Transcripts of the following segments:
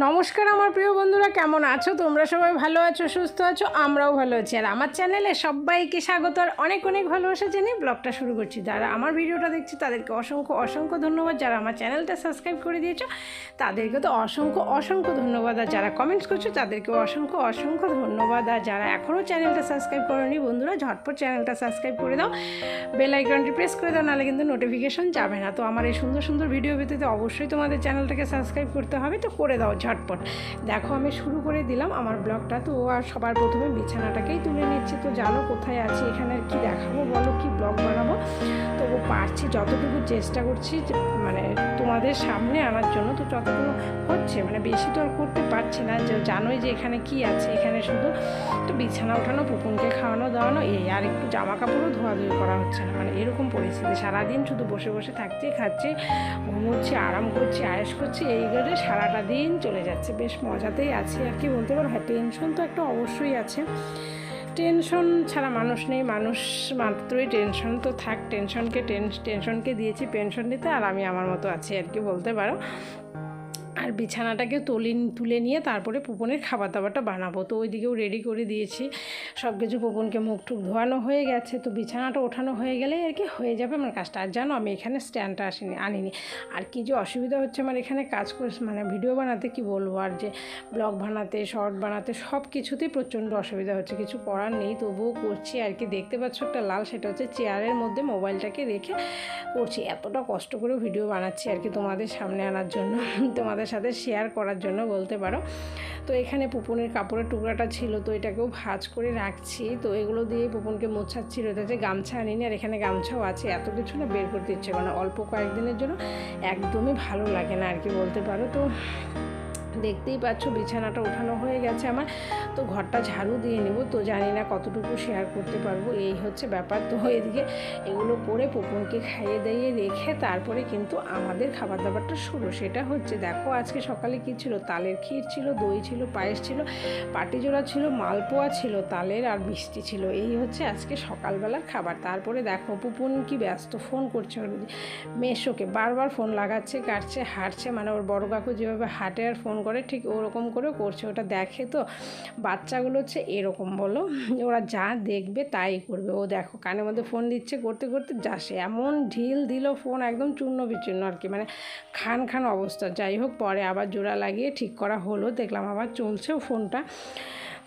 নমস্কার আমার প্রিয় বন্ধুরা, কেমন আছো? তোমরা সবাই ভালো আছো, সুস্থ আছো? আমরাও ভালো আছি। আর আমার চ্যানেলে সবাইকে স্বাগত আর অনেক অনেক ভালোবাসা জেনে ব্লগটা শুরু করছি। যারা আমার ভিডিওটা দেখছি, তাদেরকে অসংখ্য অসংখ্য ধন্যবাদ। যারা আমার চ্যানেলটা সাবস্ক্রাইব করে দিয়েছ তাদেরকে তো অসংখ্য অসংখ্য ধন্যবাদ। আর যারা কমেন্টস করছ, তাদেরকেও অসংখ্য অসংখ্য ধন্যবাদ। আর যারা এখনও চ্যানেলটা সাবস্ক্রাইব করেনি, বন্ধুরা, ঝটপট চ্যানেলটা সাবস্ক্রাইব করে দাও। বেল আইকনটি প্রেস করে দাও, নাহলে কিন্তু নোটিফিকেশন যাবে না। তো আমার এই সুন্দর সুন্দর ভিডিও পেতে তো অবশ্যই তোমাদের চ্যানেলটাকে সাবস্ক্রাইব করতে হবে। তো করে দাও ঝটপট। দেখো, আমি শুরু করে দিলাম আমার ব্লগটা। তো ও আর সবার প্রথমে বিছানাটাকেই তুলে নিচ্ছে। তো জানো, কোথায় আছি, এখানে আর কি দেখাবো বলো, কি ব্লগ বানাবো? পারছি, যতটুকু চেষ্টা করছি মানে তোমাদের সামনে আনার জন্য তো যতটুকু হচ্ছে। মানে বেশি তো আর করতে পারছি না। যে জানোই যে এখানে কি আছে। এখানে শুধু তো বিছানা ওঠানো পুকুনকে খাওয়ানো, দাওয়ানো, এই আর একটু জামা কাপড়ও ধোয়াধুয়ি করা হচ্ছে না। মানে এরকম পরিস্থিতি। সারাদিন শুধু বসে বসে থাকছি, খাচ্ছি, ঘুমোচ্ছি, আরাম করছি, আয়েস করছি, এই করে সারাটা দিন চলে যাচ্ছে। বেশ মজাতেই আছি। আর কি বলতে পারো? হ্যাঁ টেনশন তো একটা অবশ্যই আছে। টেনশন ছাড়া মানুষ নেই, মানুষ মাত্রই টেনশন তো থাক, টেনশনকে টেনশনকে দিয়েছি, পেনশন দিতে আর আমি আমার মতো আছি আর কি বলতে পারো। আর বিছানাটাকে তুলে তুলে নিয়ে তারপরে পুপনের খাবার দাবারটা বানাবো। তো ওইদিকেও রেডি করে দিয়েছি। সব কিছু পুপনকে মুখ টুক ধোয়ানো হয়ে গেছে। তো বিছানাটা ওঠানো হয়ে গেলে আর কি হয়ে যাবে আমার কাজটা। আর জানো, আমি এখানে স্ট্যান্ডটা আসিনি, আনিনি। আর কি যে অসুবিধা হচ্ছে আমার এখানে কাজ করে মানে ভিডিও বানাতে কি বলব? আর যে ব্লগ বানাতে শর্ট বানাতে সব কিছুতেই প্রচণ্ড অসুবিধা হচ্ছে। কিছু করার নেই, তবুও করছি। আর কি দেখতে পাচ্ছ একটা লাল, সেটা হচ্ছে চেয়ারের মধ্যে মোবাইলটাকে রেখে করছি। এতটা কষ্ট করে ভিডিও বানাচ্ছি আর কি তোমাদের সামনে আনার জন্য। তোমাদের সাথে শেয়ার করার জন্য বলতে পারো। তো এখানে পুপনের কাপড়ের টুকরাটা ছিল, তো এটাকেও ভাজ করে রাখছি। তো এগুলো দিয়ে পুপনকে মোছাচ্ছি রয়েছে যে গামছা আনিনি, আর এখানে গামছাও আছে, এত কিছু না বের করতে ইচ্ছে করে না। অল্প কয়েকদিনের জন্য একদমই ভালো লাগে না আর কি বলতে পারো। তো দেখতেই পাচ্ছ বিছানাটা ওঠানো হয়ে গেছে আমার। তো ঘরটা ঝাড়ু দিয়ে নেব। তো জানি না কতটুকু শেয়ার করতে পারব। এই হচ্ছে ব্যাপার। তো এদিকে এগুলো করে পুপনকে খাইয়ে দাইয়ে রেখে তারপরে কিন্তু আমাদের খাবার দাবারটা শুরু। সেটা হচ্ছে, দেখো আজকে সকালে কী ছিল? তালের ক্ষীর ছিল, দই ছিল, পায়েস ছিল, পাটিজোড়া ছিল, মালপোয়া ছিল, তালের আর মিষ্টি ছিল। এই হচ্ছে আজকে সকালবেলার খাবার। তারপরে দেখো, পুপুন কি ব্যস্ত ফোন করছে ওর। মেশোকে বারবার ফোন লাগাচ্ছে, কাটছে, হাঁটছে। মানে ওর বড় কাকু যেভাবে হাঁটে আর ফোন করে, ঠিক ওরকম করে করছে। ওটা দেখে তো বাচ্চাগুলো হচ্ছে এরকম, বলো? ওরা যা দেখবে তাই করবে। ও দেখো কানের মধ্যে ফোন দিচ্ছে, করতে করতে যাসে এমন ঢিল দিল ফোন একদম চূর্ণ বিচূর্ণ আর কি মানে খান খান অবস্থা। যাই হোক, পরে আবার জোড়া লাগিয়ে ঠিক করা হলো, দেখলাম আবার চলছেও ফোনটা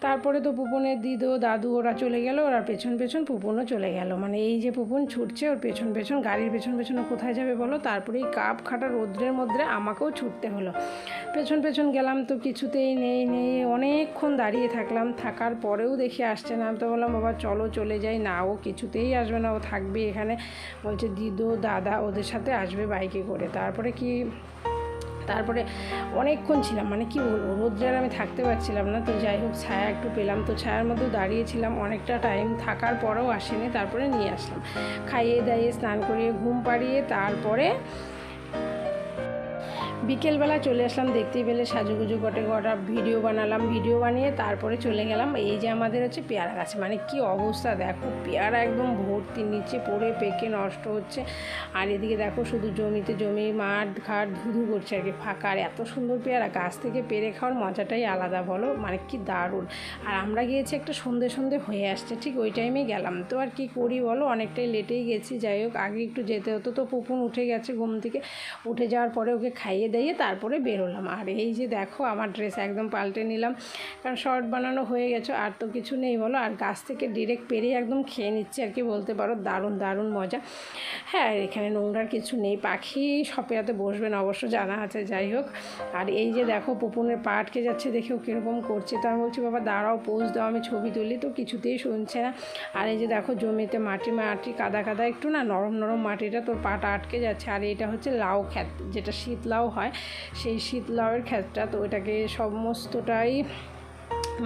তারপরে তো পুপনের দিদো, দাদু, ওরা চলে গেল, ওরা পেছন পেছন পুপনও চলে গেল। মানে এই যে পুপন ছুটছে, ওর পেছন পেছন, গাড়ির পেছন পেছনে কোথায় যাবে বলো? তারপরে এই কাপ খাটা রোদ্রের মধ্যে আমাকেও ছুটতে হলো। পেছন পেছন গেলাম তো কিছুতেই নেই নেই, অনেকক্ষণ দাঁড়িয়ে থাকলাম। থাকার পরেও দেখি আসছে না। আমি তো বললাম, বাবা, চলো চলে যাই। না, ও কিছুতেই আসবে না। ও থাকবে এখানে। বলছে, দিদো, দাদা ওদের সাথে আসবে বাইকে করে। তারপরে কি তারপরে অনেকক্ষণ ছিলাম মানে কি বলব, রোদ্রে আমি থাকতে পারছিলাম না। তো যাই হোক, ছায়া একটু পেলাম। তো ছায়ার মধ্যেও দাঁড়িয়েছিলাম। অনেকটা টাইম থাকার পরেও আসেনি, তারপরে নিয়ে আসলাম। খাইয়ে দাইয়ে, স্নান করিয়ে, ঘুম পাড়িয়ে, তারপরে বিকেলবেলা চলে আসলাম, দেখতেই পেলে সাজুগুজু কটে কটা ভিডিও বানালাম, ভিডিও বানিয়ে তারপরে চলে গেলাম। এই যে আমাদের হচ্ছে পেয়ারা গাছ মানে কি অবস্থা দেখো, পেয়ারা একদম ভর্তি, নিচে পড়ে পেকে নষ্ট হচ্ছে। আর এদিকে দেখো শুধু জমিতে জমি, মাঠ ঘাট ধুধু করছে আর কি, ফাঁকা। আর এত সুন্দর পেয়ারা, গাছ থেকে পেরে খাওয়ার মজাটাই আলাদা, বলো? মানে কি দারুণ। আর আমরা গিয়েছি একটা সন্ধে সন্ধে হয়ে আসছে, ঠিক ওই টাইমে গেলাম। তো আর কি করি বলো, অনেকটাই লেটেই গেছি, যাই হোক, আগে একটু যেতে হতো, তো পুপুন উঠে গেছে ঘুম থেকে। উঠে যাওয়ার পরে ওকে খাইয়ে দিয়ে তারপরে বেরোলাম আর এই যে দেখো, আমার ড্রেস একদম পাল্টে নিলাম। কারণ শর্ট বানানো হয়ে গেছে, আর তো কিছু নেই বলো। আর গাছ থেকে ডিরেক্ট পেরে একদম খেয়ে নিচ্ছে আর কি, বলতে পারো। দারুণ দারুণ মজা। হ্যাঁ এখানে নোংরার কিছু নেই। পাখি সপেয়াতে বসবেন অবশ্য জানা আছে, যাই হোক। আর এই যে দেখো, পুপুনের পা আটকে যাচ্ছে দেখে ও কীরকম করছে। তো আমি বলছি, বাবা, দাঁড়াও পোজ দাও, আমি ছবি তুলি। তো কিছুতেই শুনছে না। আর এই যে দেখো, জমিতে মাটি মাটি কাদা কাদা, একটু না নরম নরম মাটিটা তোর পাটা আটকে যাচ্ছে। আর এটা হচ্ছে লাউ খ্যাত যেটা শীত লাউ হয়। সেই শীত খ্যাতটা তো ওটাকে সমস্তটাই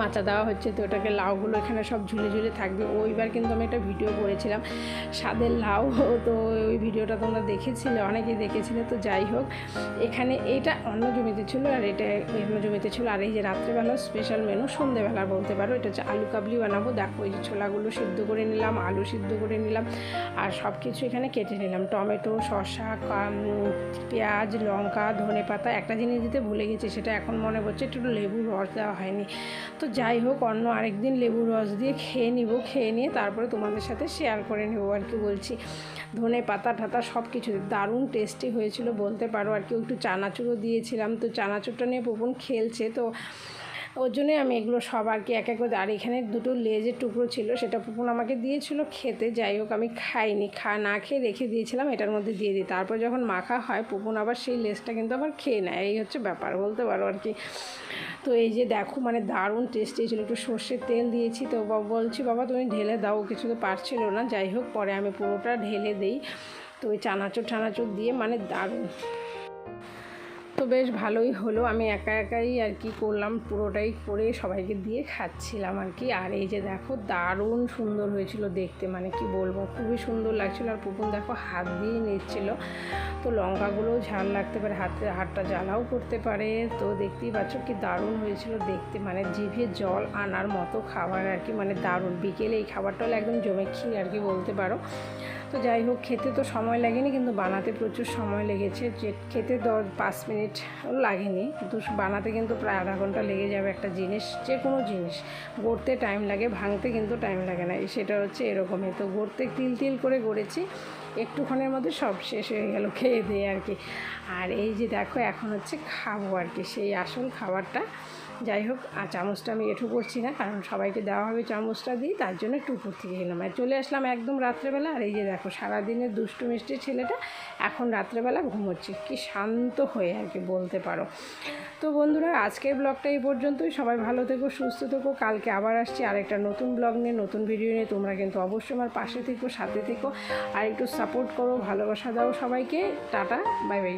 মাচা দেওয়া হচ্ছে, তো ওটাকে লাউগুলো এখানে সব ঝুলে ঝুলে থাকবে। ওইবার কিন্তু আমি একটা ভিডিও করেছিলাম, স্বাদের লাউ। তো ওই ভিডিওটা তোমরা দেখেছিলে, অনেকেই দেখেছিলে, তো যাই হোক। এখানে এটা অন্য জমিতে ছিল, আর এটা অন্য জমিতে ছিল। আর এই যে রাত্রেবেলা স্পেশাল মেনু সন্ধেবেলা বলতে পারো, এটা হচ্ছে আলু কাবলি বানাবো। দেখো, এই যে ছোলাগুলো সিদ্ধ করে নিলাম, আলু সিদ্ধ করে নিলাম, আর সব কিছু এখানে কেটে নিলাম। টমেটো, শসা পেঁয়াজ, লঙ্কা ধনে পাতা একটা জিনিস দিতে ভুলে গেছি, সেটা এখন মনে পড়ছে, একটু লেবুর রস দেওয়া হয়নি। তো যাই হোক, অন্য আরেকদিন লেবুর রস দিয়ে খেয়ে নিব, খেয়ে নিয়ে তারপরে তোমাদের সাথে শেয়ার করে নেব আর কি বলছি। ধনে পাতা ঠাতা সব কিছু দারুণ টেস্টি হয়েছিল, বলতে পারো আর কি। একটু চানাচুরও দিয়েছিলাম, তো চানাচুরটা নিয়ে পোপন খেলছে, তো ওর জন্যই আমি এগুলো সব আর কি এক এক করে আর এখানে দুটো লেজের টুকরো ছিল, সেটা পুপুন আমাকে দিয়েছিল খেতে, যাই হোক আমি খাইনি, খা না খেয়ে রেখে দিয়েছিলাম, এটার মধ্যে দিয়ে দিই। তারপর যখন মাখা হয় পুপুন আবার সেই লেজটা কিন্তু আবার খেয়ে নেয়, এই হচ্ছে ব্যাপার, বলতে পারো আর কি। তো এই যে দেখো মানে দারুণ টেস্টি ছিল, একটু সর্ষের তেল দিয়েছি তো বলছি, বাবা, তুমি ঢেলে দাও কিছু তো পারছিল না। যাই হোক, পরে আমি পুরোটা ঢেলে দিই। তো ওই চানাচুর টানাচুর দিয়ে মানে দারুণ। তো বেশ ভালোই হলো। আমি একা একাই আর কি করলাম, পুরোটাই করে সবাইকে দিয়ে খাচ্ছিলাম আর কি। আর এই যে দেখো, দারুণ সুন্দর হয়েছিল দেখতে মানে কি বলব, খুবই সুন্দর লাগছিল। আর পুপুন দেখো, হাত দিয়ে নিচ্ছিল। তো লঙ্কাগুলোও ঝাল লাগতে পারে, হাতে হাতটা জ্বালাও করতে পারে। তো দেখতেই পাচ্ছ কি দারুণ হয়েছিল দেখতে মানে জিভে জল আনার মতো খাবার আর কি মানে দারুণ। বিকেলে এই খাবারটা হলো একদম জমে ক্ষীর আর কি বলতে পারো। তো যাই হোক, খেতে তো সময় লাগেনি, কিন্তু বানাতে প্রচুর সময় লেগেছে। যে খেতে দশ, পাঁচ মিনিট লাগেনি। কিন্তু বানাতে কিন্তু প্রায় আধা ঘণ্টা লেগে যাবে একটা জিনিস যে কোনো জিনিস। গড়তে টাইম লাগে, ভাঙতে কিন্তু টাইম লাগে না। সেটা হচ্ছে এরকমই। তো গড়তে তিল তিল করে গড়েছি। একটুক্ষণের মধ্যে সব শেষ হয়ে গেল, খেয়ে দিয়ে আর কি। আর এই যে দেখো, এখন হচ্ছে খাব আর কি। সেই আসল খাবারটা যাই হোক, আর চামচটা আমি এঠু করছি না, কারণ সবাইকে দেওয়া হবে চামচটা দিই তার জন্য একটু উপর থেকে গেলাম আর চলে আসলাম একদম রাত্রেবেলা, আর এই যে দেখো সারাদিনের দুষ্টু মিষ্টি ছেলেটা এখন রাত্রেবেলা ঘুমোচ্ছে। কি শান্ত হয়ে আর কি বলতে পারো। তো বন্ধুরা, আজকের ব্লগটা এই পর্যন্তই। সবাই ভালো থেকো, সুস্থ থেকো। কালকে আবার আসছি আরেকটা নতুন ব্লগ নিয়ে, নতুন ভিডিও নিয়ে। তোমরা কিন্তু অবশ্যই আমার পাশে থেকো, সাথে থেকো। আর একটু সাপোর্ট করো, ভালোবাসা দাও সবাইকে। Tata bye bye